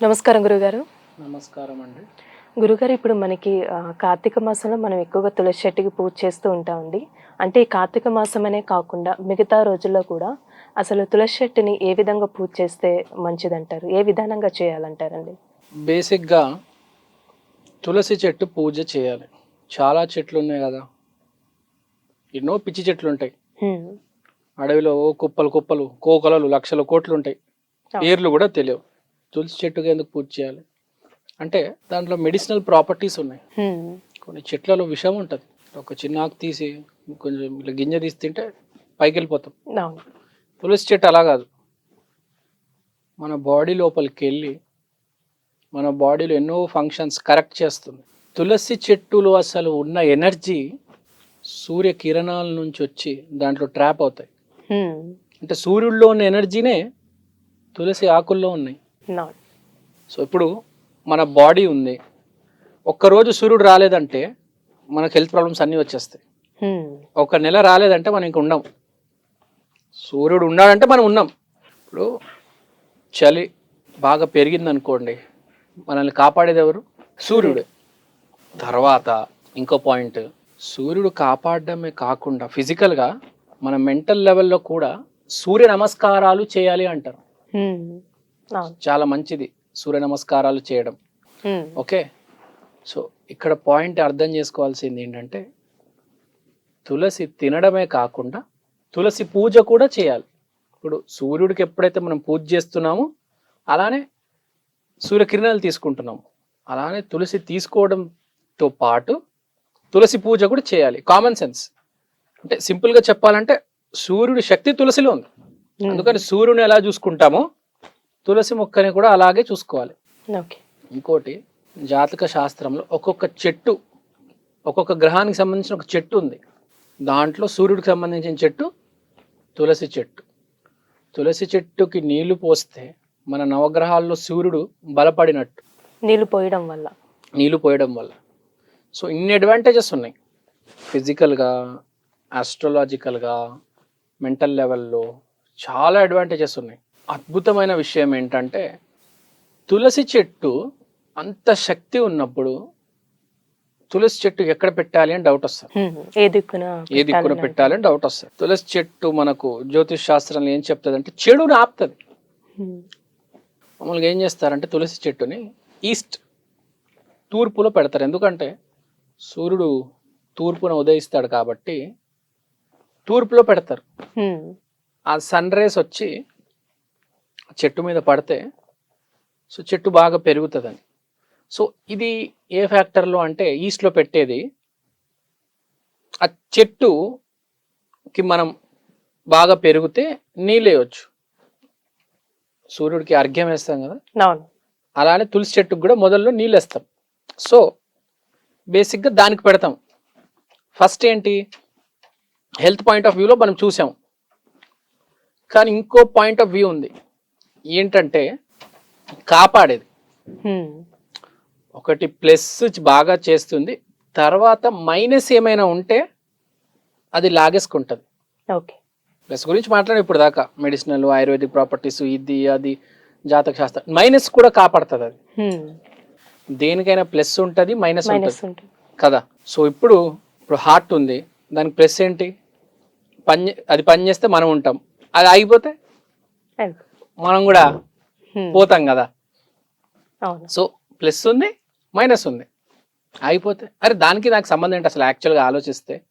నమస్కారం గురుగారు. నమస్కారం అండి గురుగారు ఇప్పుడు మనకి కార్తీక మాసంలో మనం ఎక్కువగా తులసి చెట్టుకి పూజ చేస్తూ ఉంటామండి. అంటే ఈ కార్తీక మాసం అనే కాకుండా మిగతా రోజుల్లో కూడా అసలు తులసి చెట్టుని ఏ విధంగా పూజ చేస్తే మంచిదంటారు? ఏ విధానంగా చేయాలంటారండి? బేసిక్గా తులసి చెట్టు పూజ చేయాలి. చాలా చెట్లు ఉన్నాయి కదా. ఎన్నో పిచ్చి చెట్లు ఉంటాయి. అడవిలో కుప్పలు కుప్పలు కోకలలు లక్షల కోట్లు ఉంటాయి పేర్లు కూడా తెలియవు. తులసి చెట్టుకి ఎందుకు పూజ చేయాలి? అంటే దాంట్లో మెడిసినల్ ప్రాపర్టీస్ ఉన్నాయి. హ్మ్. కొన్ని చెట్లలో విషం ఉంటుంది. ఒక చిన్న ఆకు తీసి కొంచెం ఇట్లా గింజ తీసి తింటే పైకి వెళ్ళిపోతాం తులసి చెట్టు అలా కాదు. మన బాడీ లోపలికి వెళ్ళి మన బాడీలో ఎన్నో ఫంక్షన్స్ కరెక్ట్ చేస్తుంది. తులసి చెట్టులో అసలు ఉన్న ఎనర్జీ సూర్య కిరణాల నుంచి వచ్చి దాంట్లో ట్రాప్ అవుతాయి. హ్మ్. అంటే సూర్యుడిలో ఉన్న ఎనర్జీనే తులసి ఆకుల్లో ఉన్నాయి. సో ఇప్పుడు మన బాడీ ఉంది. ఒక్కరోజు సూర్యుడు రాలేదంటే మనకు హెల్త్ ప్రాబ్లమ్స్ అన్నీ వచ్చేస్తాయి. హ్మ్. ఒక నెల రాలేదంటే మనం ఇంక ఉండం. సూర్యుడు ఉన్నాడంటే మనం ఉన్నాం. ఇప్పుడు చలి బాగా పెరిగింది అనుకోండి మనల్ని కాపాడేది ఎవరు? సూర్యుడు. తర్వాత ఇంకో పాయింట్ సూర్యుడు కాపాడడమే కాకుండా ఫిజికల్గా మన మెంటల్ లెవెల్లో కూడా సూర్య నమస్కారాలు చేయాలి అంటారు. అవును చాలా మంచిది సూర్య నమస్కారాలు చేయడం. ఓకే? సో ఇక్కడ పాయింట్ అర్థం చేసుకోవాల్సింది ఏంటంటే తులసి తినడమే కాకుండా తులసి పూజ కూడా చేయాలి. ఇప్పుడు సూర్యుడికి ఎప్పుడైతే మనం పూజ చేస్తున్నామో అలానే సూర్యకిరణాలు తీసుకుంటున్నాము. అలానే తులసి తీసుకోవడంతో పాటు తులసి పూజ కూడా చేయాలి. Common sense. అంటే సింపుల్గా చెప్పాలంటే సూర్యుడి శక్తి తులసిలో ఉంది. అందుకని సూర్యుని ఎలా చూసుకుంటామో తులసి మొక్కని కూడా అలాగే చూసుకోవాలి. ఇంకోటి జాతక శాస్త్రంలో ఒక్కొక్క చెట్టు ఒక్కొక్క గ్రహానికి సంబంధించిన ఒక చెట్టు ఉంది. దాంట్లో సూర్యుడికి సంబంధించిన చెట్టు తులసి చెట్టు. తులసి చెట్టుకి నీళ్ళు పోస్తే మన నవగ్రహాల్లో సూర్యుడు బలపడినట్టు. నీళ్ళు పోయడం వల్ల. నీళ్ళు పోయడం వల్ల. సో ఇన్ని అడ్వాంటేజెస్ ఉన్నాయి. ఫిజికల్గా ఆస్ట్రాలజికల్గా మెంటల్ లెవెల్లో చాలా అడ్వాంటేజెస్ ఉన్నాయి. అద్భుతమైన విషయం ఏంటంటే తులసి చెట్టు అంత శక్తి ఉన్నప్పుడు తులసి చెట్టు ఎక్కడ పెట్టాలి అని డౌట్ వస్తుంది. ఏ దిక్కున ఏ దిక్కున పెట్టాలని పెట్టాలి అని డౌట్ వస్తుంది తులసి చెట్టు మనకు జ్యోతిష్ శాస్త్రంలో ఏం చెప్తుంది అంటే చెడుని ఆపుతుంది. మామూలుగా ఏం చేస్తారంటే తులసి చెట్టుని ఈస్ట్ తూర్పులో పెడతారు ఎందుకంటే సూర్యుడు తూర్పున ఉదయిస్తాడు కాబట్టి తూర్పులో పెడతారు. ఆ సన్ రేస్ వచ్చి చెట్టు మీద పడితే సో చెట్టు బాగా పెరుగుతుందని. సో ఇది ఏ ఫ్యాక్టర్లో అంటే ఈస్ట్లో పెట్టేది ఆ చెట్టుకి మనం బాగా పెరిగితే నీళ్ళేయచ్చు సూర్యుడికి అర్ఘ్యం వేస్తాం కదా? అలానే తులసి చెట్టుకు కూడా మొదల్లో నీళ్ళు వేస్తాం. సో బేసిక్గా దానికి పెడతాం. ఫస్ట్ ఏంటి? హెల్త్ పాయింట్ ఆఫ్ వ్యూలో మనం చూసాం. కానీ ఇంకో పాయింట్ ఆఫ్ వ్యూ ఉంది. ఏంటంటే కాపాడేది. ఒకటి ప్లస్ బాగా చేస్తుంది. తర్వాత మైనస్ ఏమైనా ఉంటే అది లాగేసుకుంటుంది. ఓకే. ప్లస్ గురించి మాట్లాడే ఇప్పుడు దాకా. మెడిసినల్ ఆయుర్వేదిక్ ప్రాపర్టీస్ ఇది అది జాతక శాస్త్రం. మైనస్ కూడా కాపాడుతుంది అది. దేనికైనా ప్లస్ ఉంటుంది మైనస్ ఉంటుంది. కదా? సో ఇప్పుడు ఇప్పుడు హార్ట్ ఉంది. దానికి ప్లస్ ఏంటి? పని అది పని చేస్తే మనం ఉంటాం. అది ఆగిపోతే. మనం కూడా. పోతాం కదా. అవును. సో ప్లస్ ఉంది మైనస్ ఉంది. ఆగిపోతే అరే దానికి నాకు సంబంధం ఏంటి అసలు యాక్చువల్గా ఆలోచిస్తే?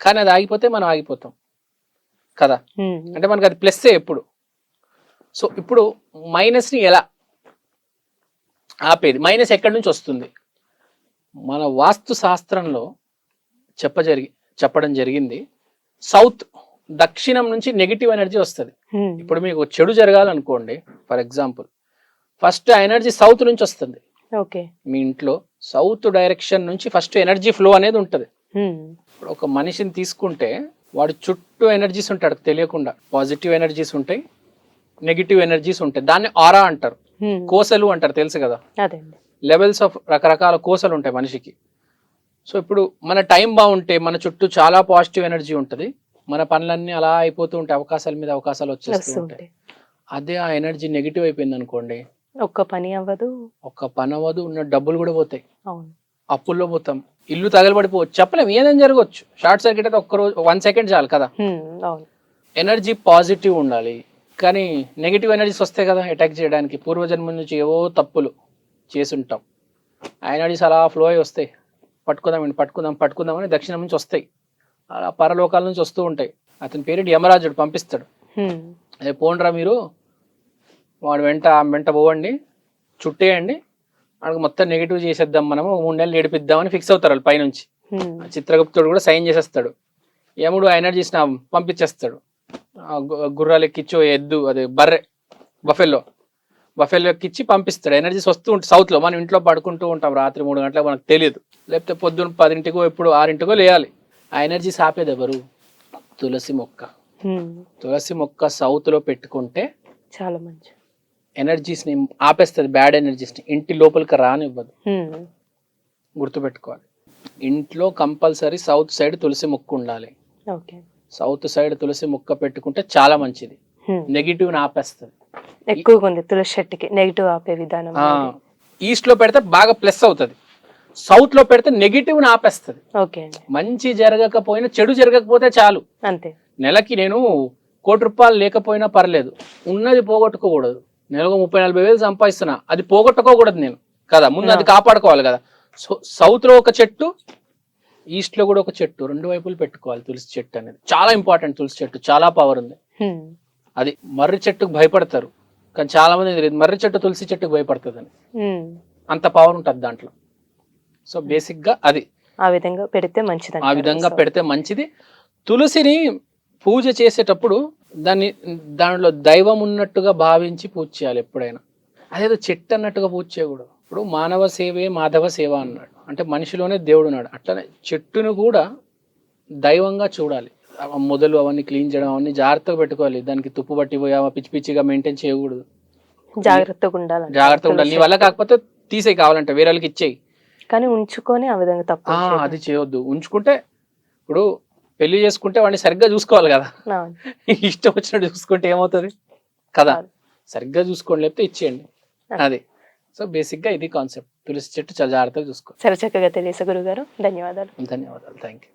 కానీ అది ఆగిపోతే మనం ఆగిపోతాం. కదా. అంటే మనకి అది ప్లస్సే ఎప్పుడు. సో ఇప్పుడు మైనస్ని ఎలా ఆపేది? మైనస్ ఎక్కడి నుంచి వస్తుంది? మన వాస్తు శాస్త్రంలో చెప్పజరిగి చెప్పడం జరిగింది. సౌత్ దక్షిణం నుంచి నెగిటివ్ ఎనర్జీ వస్తుంది. ఇప్పుడు మీకు చెడు జరగాలనుకోండి for example first energy south నుంచి వస్తుంది. ఓకే. మీ ఇంట్లో సౌత్ డైరెక్షన్ నుంచి ఫస్ట్ ఎనర్జీ ఫ్లో అనేది ఉంటుంది. ఇప్పుడు ఒక మనిషిని తీసుకుంటే వాడి చుట్టూ ఎనర్జీస్ ఉంటాడు తెలియకుండా. పాజిటివ్ ఎనర్జీస్ ఉంటాయి నెగిటివ్ ఎనర్జీస్ ఉంటాయి. దాన్ని ఆరా అంటారు. కోసలు అంటారు తెలుసు కదా? లెవెల్స్ ఆఫ్ రకరకాల కోసలు ఉంటాయి మనిషికి. సో ఇప్పుడు మన టైం బాగుంటే మన చుట్టూ చాలా పాజిటివ్ ఎనర్జీ ఉంటుంది. మన పనులన్నీ అలా అయిపోతూ ఉంటాయి అవకాశాల మీద అవకాశాలు వచ్చేస్తూ ఉంటాయి. అదే ఆ ఎనర్జీ నెగిటివ్ అయిపోయింది అనుకోండి. ఒక్క పని అవ్వదు. ఒక్క పని అవ్వదు ఉన్న డబ్బులు కూడా పోతాయి. అప్పుల్లో పోతాం. ఇల్లు తగలబడిపోవచ్చు. చెప్పలేం ఏదైనా జరగవచ్చు. షార్ట్ సర్క్యూట్ అయితే ఒక్క రోజు వన్ సెకండ్ చాలు కదా. ఎనర్జీ పాజిటివ్ ఉండాలి. కానీ నెగిటివ్ ఎనర్జీస్ వస్తాయి కదా అటాక్ చేయడానికి. పూర్వజన్మ నుంచి ఏవో తప్పులు చేసుంటాం ఆ ఎనర్జీస్ అలా ఫ్లో అయి వస్తాయి. పట్టుకుందామండి పట్టుకుందాం పట్టుకుందామని దక్షిణం నుంచి వస్తాయి. అలా పరలోకాల నుంచి వస్తూ ఉంటాయి. అతని పేరు యమరాజుడు పంపిస్తాడు. అదే పోండ్రా మీరు. వాడు వెంట వెంట పోవండి. చుట్టేయండి. వాడికి మొత్తం నెగిటివ్ చేసేద్దాం మనము. మూడు నెలలు ఏడిపిద్దామని ఫిక్స్ అవుతారు వాళ్ళు పైనుంచి. చిత్రగుప్తుడు కూడా సైన్ చేసేస్తాడు. యముడు ఆ ఎనర్జీస్ నా పంపించేస్తాడు. గుర్రాలు ఎక్కించో ఎద్దు అదే బర్రె బఫెల్లో. బఫెల్లో ఎక్కించి పంపిస్తాడు. ఎనర్జీస్ వస్తూ ఉంటాయి సౌత్లో మనం ఇంట్లో పడుకుంటూ ఉంటాం. రాత్రి మూడు గంటలకు మనకు తెలియదు. లేకపోతే పొద్దున్న పదింటికో ఎప్పుడు ఆరింటికో లేయాలి. ఆ ఎనర్జీస్ ఆపేది ఎవరు? తులసి మొక్క. తులసి మొక్క సౌత్లో పెట్టుకుంటే చాలా మంచి. ఎనర్జీస్ని ఆపేస్తుంది బ్యాడ్ ఎనర్జీస్ని ఇంటి లోపలికి రానివ్వదు. గుర్తుపెట్టుకోవాలి. ఇంట్లో కంపల్సరీ సౌత్ సైడ్ తులసి మొక్క ఉండాలి. సౌత్ సైడ్ తులసి మొక్క పెట్టుకుంటే చాలా మంచిది. నెగిటివ్ ఆపేస్తుంది. ఎక్కువగా ఉంది తులసి చెట్టుకి. నెగిటివ్ ఆపే విధానం. ఈస్ట్లో పెడితే బాగా ప్లస్ అవుతుంది. సౌత్లో పెడితే నెగిటివ్ ఆపేస్తుంది. మంచి జరగకపోయినా చెడు జరగకపోతే చాలు. అంతే. నెలకి నేను కోటి రూపాయలు లేకపోయినా పర్లేదు. ఉన్నది పోగొట్టుకోకూడదు. నెలకు ముప్పై నలభై వేలు సంపాదిస్తున్నా. అది పోగొట్టుకోకూడదు నేను. కదా ముందు అది కాపాడుకోవాలి కదా. సో సౌత్లో ఒక చెట్టు ఈస్ట్లో కూడా ఒక చెట్టు. రెండు వైపులు పెట్టుకోవాలి తులసి చెట్టు అనేది. చాలా ఇంపార్టెంట్ తులసి చెట్టు. చాలా పవర్ ఉంది. అది మర్రి చెట్టుకు భయపడతారు. కానీ చాలా మంది మర్రి చెట్టు తులసి చెట్టుకు భయపడుతుంది. అంత పవర్ ఉంటుంది దాంట్లో. సో బేసిక్గా అది. ఆ విధంగా పెడితే మంచిది ఆ విధంగా పెడితే మంచిది. తులసిని పూజ చేసేటప్పుడు దాన్ని దానిలో దైవం ఉన్నట్టుగా భావించి పూజ చేయాలి ఎప్పుడైనా. అదేదో చెట్టు అన్నట్టుగా పూజ చేయకూడదు. ఇప్పుడు మానవ సేవే మాధవ సేవ అన్నాడు. అంటే మనిషిలోనే దేవుడు ఉన్నాడు. అట్లనే చెట్టును కూడా దైవంగా చూడాలి. మొదలు అవన్నీ క్లీన్ చేయడం అవన్నీ జాగ్రత్తగా పెట్టుకోవాలి. దానికి తుప్పు పట్టి పోయి అవి పిచ్చి పిచ్చిగా మెయింటైన్ చేయకూడదు. జాగ్రత్తగా ఉండాలి జాగ్రత్తగా ఉండాలి. నీ వల్ల కాకపోతే తీసేయి కావాలంటే. వేరే వాళ్ళకి ఇచ్చేయి. కానీ ఉంచుకొని ఆ విధంగా తప్పు అది చేయొద్దు. ఉంచుకుంటే ఇప్పుడు పెళ్ళి చేసుకుంటే వాడిని సరిగ్గా చూసుకోవాలి కదా. ఇష్టం వచ్చినట్టు చూసుకుంటే ఏమవుతుంది? కదా. సరిగ్గా చూసుకోండి లేకపోతే ఇచ్చేయండి. అది. సో బేసిక్గా ఇది కాన్సెప్ట్. తులసి చెట్టు చాలా జాగ్రత్తగా చూసుకో. సరే చక్కగా తెలియసే గురుగారు ధన్యవాదాలు. ధన్యవాదాలు. Thank you